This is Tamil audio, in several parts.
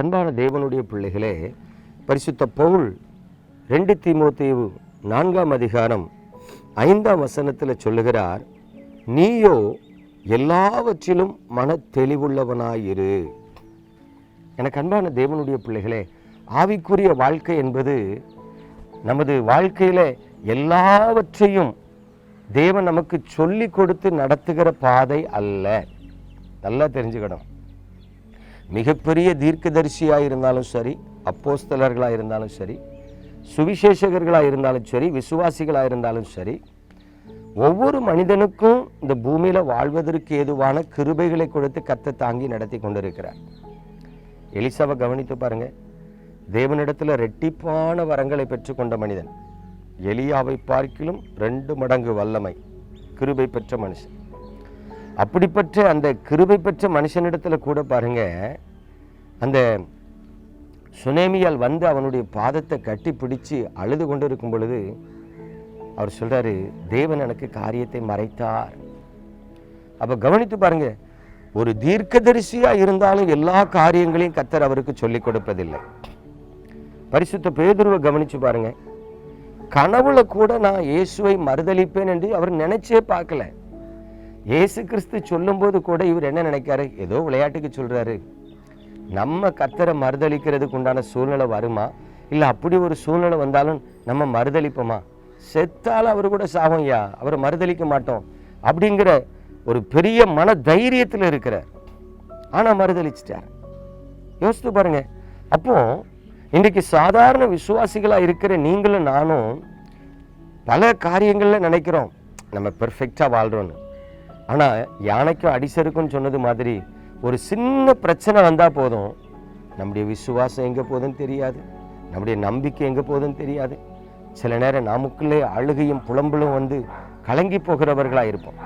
அன்பான தேவனுடைய பிள்ளைகளே பரிசுத்த பவுல் ரெண்டு தீமோத்தேயு நான்காம் அதிகாரம் ஐந்தாம் வசனத்தில் சொல்லுகிறார் நீயோ எல்லாவற்றிலும் மன தெளிவுள்ளவனாயிரு எனக்கு அன்பான தேவனுடைய பிள்ளைகளே ஆவிக்குரிய வாழ்க்கை என்பது நமது வாழ்க்கையில் எல்லாவற்றையும் தேவன் நமக்கு சொல்லி கொடுத்து நடத்துகிற பாதை அல்ல. நல்லா தெரிஞ்சுக்கணும். மிகப்பெரிய தீர்க்கதரிசியாக இருந்தாலும் சரி அப்போஸ்தலர்களாக இருந்தாலும் சரி சுவிசேஷகர்களாக இருந்தாலும் சரி விசுவாசிகளாக இருந்தாலும் சரி ஒவ்வொரு மனிதனுக்கும் இந்த பூமியில் வாழ்வதற்கு ஏதுவான கிருபைகளை கொடுத்து கத்தை தாங்கி நடத்தி கொண்டிருக்கிறார். எலிசாவை கவனித்து பாருங்கள் தேவனிடத்தில் ரெட்டிப்பான வரங்களை பெற்றுக்கொண்ட மனிதன். எலியாவை பார்க்கிலும் ரெண்டு மடங்கு வல்லமை கிருபை பெற்ற மனுஷன். அப்படிப்பட்ட அந்த கிருபை பெற்ற மனுஷனிடத்தில் கூட பாருங்க அந்த சுனேமியால் வந்து அவனுடைய பாதத்தை கட்டி பிடிச்சு அழுது கொண்டு இருக்கும் பொழுது அவர் சொல்றாரு தேவன் எனக்கு காரியத்தை மறைத்தார். அப்ப கவனித்து பாருங்க ஒரு தீர்க்கதரிசியா இருந்தாலும் எல்லா காரியங்களையும் கத்தர் அவருக்கு சொல்லிக் கொடுப்பதில்லை. பரிசுத்த பேதுருவை கவனிச்சு பாருங்க கனவுல கூட நான் இயேசுவை மறுதளிப்பேன் என்று அவர் நினைச்சே பார்க்கல. இயேசு கிறிஸ்து சொல்லும்போது கூட இவர் என்ன நினைக்காரு? ஏதோ விளையாட்டுக்கு சொல்கிறாரு நம்ம கத்தரை மறுதளிக்கிறதுக்கு உண்டான சூழ்நிலை வருமா? இல்லை அப்படி ஒரு சூழ்நிலை வந்தாலும் நம்ம மறுதளிப்போமா செத்தால் அவர் கூட சாவோம்யா அவரை மறுதளிக்க மாட்டோம். அப்படிங்கிற ஒரு பெரிய மன தைரியத்தில் இருக்கிறார். ஆனால் மறுதளிச்சிட்டார் யோசித்து பாருங்க. அப்போ இன்றைக்கு சாதாரண விசுவாசிகளாக இருக்கிற நீங்களும் நானும் பல காரியங்களில் நினைக்கிறோம். நம்ம பெர்ஃபெக்டாக வாழ்கிறோன்னு ஆனால் யானைக்கும் அடிசருக்கும்னு சொன்னது மாதிரி ஒரு சின்ன பிரச்சனை வந்தால் போதும். நம்முடைய விசுவாசம் எங்கே போகுதுன்னு தெரியாது. நம்முடைய நம்பிக்கை எங்கே போகுதுன்னு தெரியாது. சில நேரம் நமக்குள்ளே அழுகையும் புலம்பலும் வந்து கலங்கி போகிறவர்களாக இருப்போம்.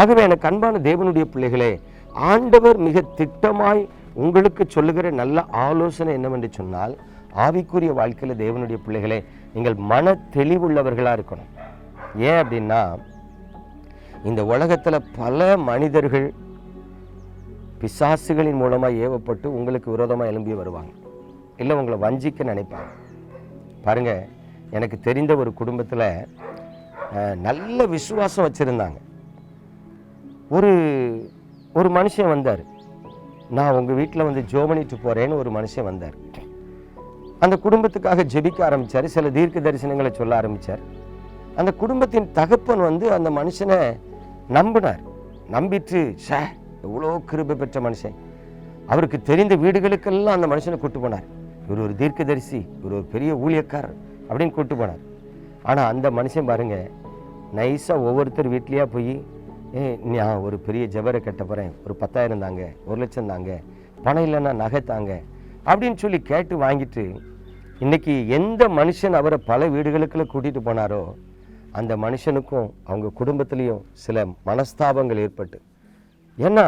ஆகவே எனக்கு அன்பான தேவனுடைய பிள்ளைகளே ஆண்டவர் மிக திட்டமாய் உங்களுக்கு சொல்லுகிற நல்ல ஆலோசனை என்னவென்று சொன்னால் ஆவிக்குரிய வாழ்க்கையில் தேவனுடைய பிள்ளைகளே நீங்கள் மன தெளிவுள்ளவர்களாக இருக்கணும். ஏன் அப்படின்னா இந்த உலகத்தில் பல மனிதர்கள் பிசாசுகளின் மூலமாக ஏவப்பட்டு உங்களுக்கு விரோதமாக எழும்பி வருவாங்க. இல்லை உங்களை வஞ்சிக்க நினைப்பாங்க. பாருங்க எனக்கு தெரிந்த ஒரு குடும்பத்தில் நல்ல விசுவாசம் வச்சுருந்தாங்க. ஒரு ஒரு மனுஷன் வந்தார். நான் உங்கள் வீட்டில் வந்து ஜோமனிட்டு போகிறேன்னு ஒரு மனுஷன் வந்தார். அந்த குடும்பத்துக்காக ஜெபிக்க ஆரம்பித்தார் சில தீர்க்க தரிசனங்களை சொல்ல ஆரம்பித்தார் அந்த குடும்பத்தின் தகப்பன் வந்து அந்த மனுஷனை நம்பினார். நம்பிட்டு ஷே எவ்வளோ கிருபை பெற்ற மனுஷன். அவருக்கு தெரிந்த வீடுகளுக்கெல்லாம் அந்த மனுஷனை கூட்டு போனார். இவர் ஒரு தீர்க்கதரிசி இவர் ஒரு பெரிய ஊழியக்காரர் அப்படின்னு கூட்டு போனார். ஆனால் அந்த மனுஷன் பாருங்க நைஸாக ஒவ்வொருத்தர் வீட்லேயா போய் ஏ நான் ஒரு பெரிய ஜபரை கட்ட போகிறேன் ஒரு பத்தாயிரம் தாங்க ஒரு லட்சம் தாங்க பணம் இல்லைன்னா நகை தாங்க அப்படின்னு சொல்லி கேட்டு வாங்கிட்டு இன்றைக்கி எந்த மனுஷன் அவரை பல வீடுகளுக்குள்ள கூட்டிகிட்டு போனாரோ அந்த மனுஷனுக்கும் அவங்க குடும்பத்துலேயும் சில மனஸ்தாபங்கள் ஏற்பட்டு. ஏன்னா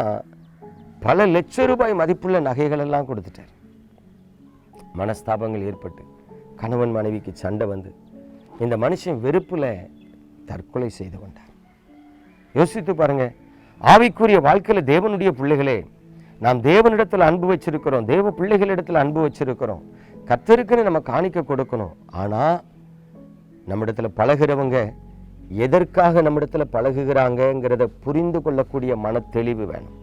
பல லட்ச ரூபாய் மதிப்புள்ள நகைகள் எல்லாம் கொடுத்துட்டார். மனஸ்தாபங்கள் ஏற்பட்டு. கணவன் மனைவிக்கு சண்டை வந்து இந்த மனுஷன் வெறுப்பில் தற்கொலை செய்து கொண்டார். யோசித்து பாருங்க ஆவிக்குரிய வாழ்க்கையில் தேவனுடைய பிள்ளைகளே நாம் தேவனிடத்தில் அன்பு வச்சிருக்கிறோம் தேவ பிள்ளைகளிடத்தில் அன்பு வச்சிருக்கிறோம். கத்தருக்குன்னு நம்ம காணிக்க கொடுக்கணும். ஆனால் நம்மிடத்தில் பழகிறவங்க எதற்காக நம்மிடத்தில் பழகுகிறாங்கங்கிறத புரிந்து கொள்ளக்கூடிய மன தெளிவு வேணும்.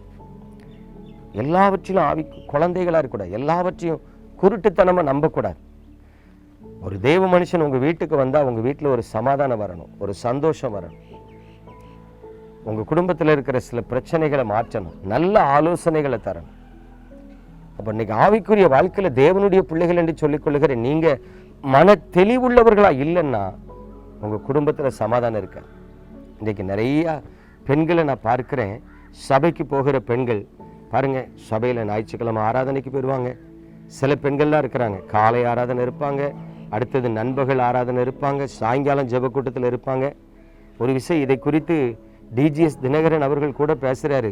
எல்லாவற்றிலும் ஆவி குழந்தைகளாக இருக்கக்கூடாது. எல்லாவற்றையும் குருட்டுத்தனமாக நம்பக்கூடாது. ஒரு தேவ மனுஷன் உங்கள் வீட்டுக்கு வந்தால் உங்கள் வீட்டில் ஒரு சமாதானம் வரணும். ஒரு சந்தோஷம் வரணும். உங்கள் குடும்பத்தில் இருக்கிற சில பிரச்சனைகளை மாற்றணும். நல்ல ஆலோசனைகளை தரணும். அப்போ இன்னைக்கு ஆவிக்குரிய வாழ்க்கையில் தேவனுடைய பிள்ளைகள் என்று சொல்லிக்கொள்ளுகிற நீங்கள் மன தெளிவுள்ளவர்களாக இல்லைன்னா உங்கள் குடும்பத்தில் சமாதானம் இருக்க இன்றைக்கு நிறையா பெண்களை நான் பார்க்குறேன். சபைக்கு போகிற பெண்கள் பாருங்கள் சபையில் ஞாயிற்றுக்கிழமை ஆராதனைக்கு போயிடுவாங்க சில பெண்கள்லாம் இருக்கிறாங்க காலை ஆராதனை இருப்பாங்க அடுத்தது நண்பர்கள் ஆராதனை இருப்பாங்க சாயங்காலம் ஜெப கூட்டத்தில் இருப்பாங்க. ஒரு விஷயம் இதை குறித்து டிஜிஎஸ் தினகரன் அவர்கள் கூட பேசுகிறாரு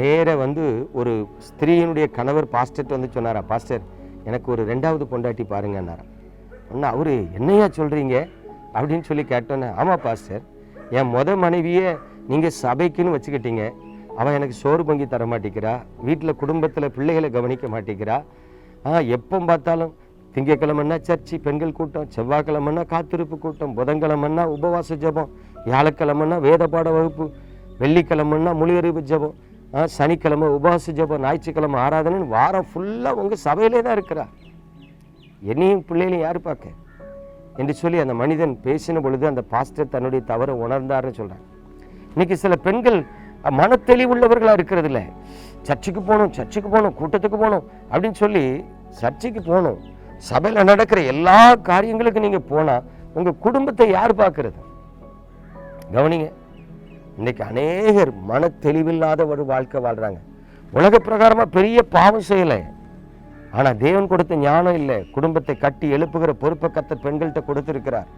நேர வந்து ஒரு ஸ்திரீயினுடைய கணவர் பாஸ்டர்ட்டு வந்து சொன்னாரா பாஸ்டர் எனக்கு ஒரு ரெண்டாவது பொண்டாட்டி பாருங்கன்னாரா ஒன்று அவர் என்னையா சொல்கிறீங்க அப்படின்னு சொல்லி கேட்டோன்னே ஆமாம் பாஸ்டர். என் மொதல் மனைவியை நீங்கள் சபைக்குன்னு வச்சுக்கிட்டீங்க. அவன் எனக்கு சோறு பொங்கி தர மாட்டேங்கிறா. வீட்டில் குடும்பத்தில் பிள்ளைகளை கவனிக்க மாட்டேங்கிறா. ஆ எப்போ பார்த்தாலும் திங்கக்கிழமைன்னா சர்ச்சு பெண்கள் கூட்டம் செவ்வாய்க்கிழமைன்னா காத்திருப்பு கூட்டம் புதன்கிழமைன்னா உபவாச ஜெபம் வியாழக்கிழமைன்னா வேத பாட வகுப்பு வெள்ளிக்கிழமைன்னா மொழியறிவு ஜெபம் சனிக்கிழமை உபவாச ஜபம் ஞாயிற்றுக்கிழமை ஆராதனைன்னு வாரம் ஃபுல்லாக உங்கள் சபையிலே தான் இருக்கிறா என்னையும் பிள்ளைகளையும் யார் பார்க்க? என்று சொல்லி அந்த மனிதன் பேசின பொழுது அந்த பாஸ்டர் தன்னுடைய தவறை உணர்ந்தாருன்னு சொல்கிறான் இன்னைக்கு சில பெண்கள் மனத்தெளிவுள்ளவர்களாக இருக்கிறது இல்லை சர்ச்சுக்கு போகணும் சர்ச்சுக்கு போகணும் கூட்டத்துக்கு போகணும் அப்படின்னு சொல்லி சர்ச்சுக்கு போகணும். சபையில் நடக்கிற எல்லா காரியங்களுக்கும் நீங்கள் போனால் உங்கள் குடும்பத்தை யார் பார்க்கறது? கவனிங்க. இன்னைக்கு அநேகர் மன தெளிவில்லாத ஒரு வாழ்க்கை வாழ்றாங்க. உலக பிரகாரமாக பெரிய பாவம் செய்யலை. ஆனால் தேவன் கொடுத்த ஞானம் இல்லை. குடும்பத்தை கட்டி எழுப்புகிற பொறுப்பை கத்த பெண்கள்கிட்ட கொடுத்துருக்கிறார்.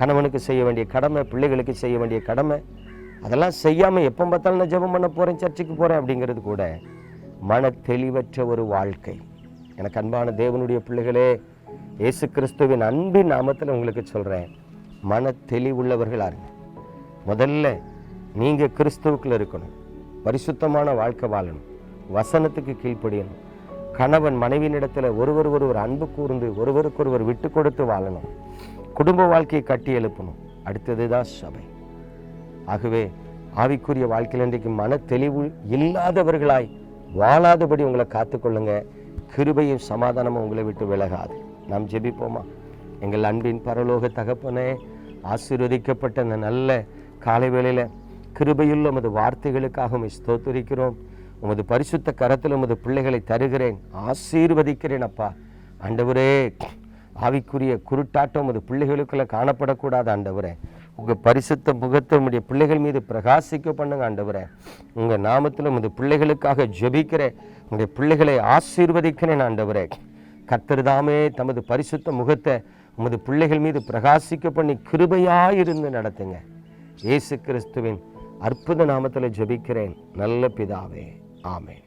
கணவனுக்கு செய்ய வேண்டிய கடமை பிள்ளைகளுக்கு செய்ய வேண்டிய கடமை அதெல்லாம் செய்யாமல் எப்போ பார்த்தாலும் நான் ஜெபம் பண்ண போகிறேன் சர்ச்சுக்கு போகிறேன் அப்படிங்கிறது கூட மன தெளிவற்ற ஒரு வாழ்க்கை. எனக்கு அன்பான தேவனுடைய பிள்ளைகளே இயேசு கிறிஸ்துவின் அன்பின் நாமத்தில் உங்களுக்கு சொல்கிறேன் மன தெளிவுள்ளவர்களாக இருங்க முதல்ல நீங்கள் கிறிஸ்துவுக்குள்ள இருக்கணும். பரிசுத்தமான வாழ்க்கை வாழணும். வசனத்துக்கு கீழ்ப்படியணும். கணவன் மனைவியினிடத்தில் ஒருவர் ஒருவர் அன்பு கூர்ந்து ஒருவருக்கொருவர் விட்டு கொடுத்து வாழணும். குடும்ப வாழ்க்கையை கட்டி எழுப்பணும். அடுத்தது தான் சபை. ஆகவே ஆவிக்குரிய வாழ்க்கையில் இன்றைக்கு மன தெளிவு இல்லாதவர்களாய் வாழாதபடி உங்களை காத்துக்கொள்ளுங்க. கிருபையும் சமாதானமும் உங்களை விட்டு விலகாது. நாம் ஜெபிப்போமா? எங்கள் அன்பின் பரலோக தகப்பனே ஆசீர்வதிக்கப்பட்ட அந்த நல்ல காலை வேளையில் கிருபையுள்ள உமது வார்த்தைகளுக்காக உமை ஸ்தோத்திரிக்கிறோம். உமது பரிசுத்த கரத்தில் உமது பிள்ளைகளை தருகிறேன். ஆசீர்வதிக்கிறேன் அப்பா. ஆண்டவரே ஆவிக்குரிய குருட்டாட்டம் உமது பிள்ளைகளுக்குள்ள காணப்படக்கூடாது ஆண்டவரே. உங்கள் பரிசுத்த முகத்தை உம்முடைய பிள்ளைகள் மீது பிரகாசிக்க பண்ணுங்க ஆண்டவரே. உங்கள் நாமத்தில் உமது பிள்ளைகளுக்காக ஜெபிக்கிறேன். உங்களுடைய பிள்ளைகளை ஆசீர்வதிக்கிறேன் ஆண்டவரே. கத்தருதாமே தமது பரிசுத்த முகத்தை உமது பிள்ளைகள் மீது பிரகாசிக்க பண்ணி கிருபையாயிருந்து நடத்துங்க. இயேசு கிறிஸ்துவின் அற்புத நாமத்தில் ஜெபிக்கிறேன். நல்ல பிதாவே. ஆமேன்.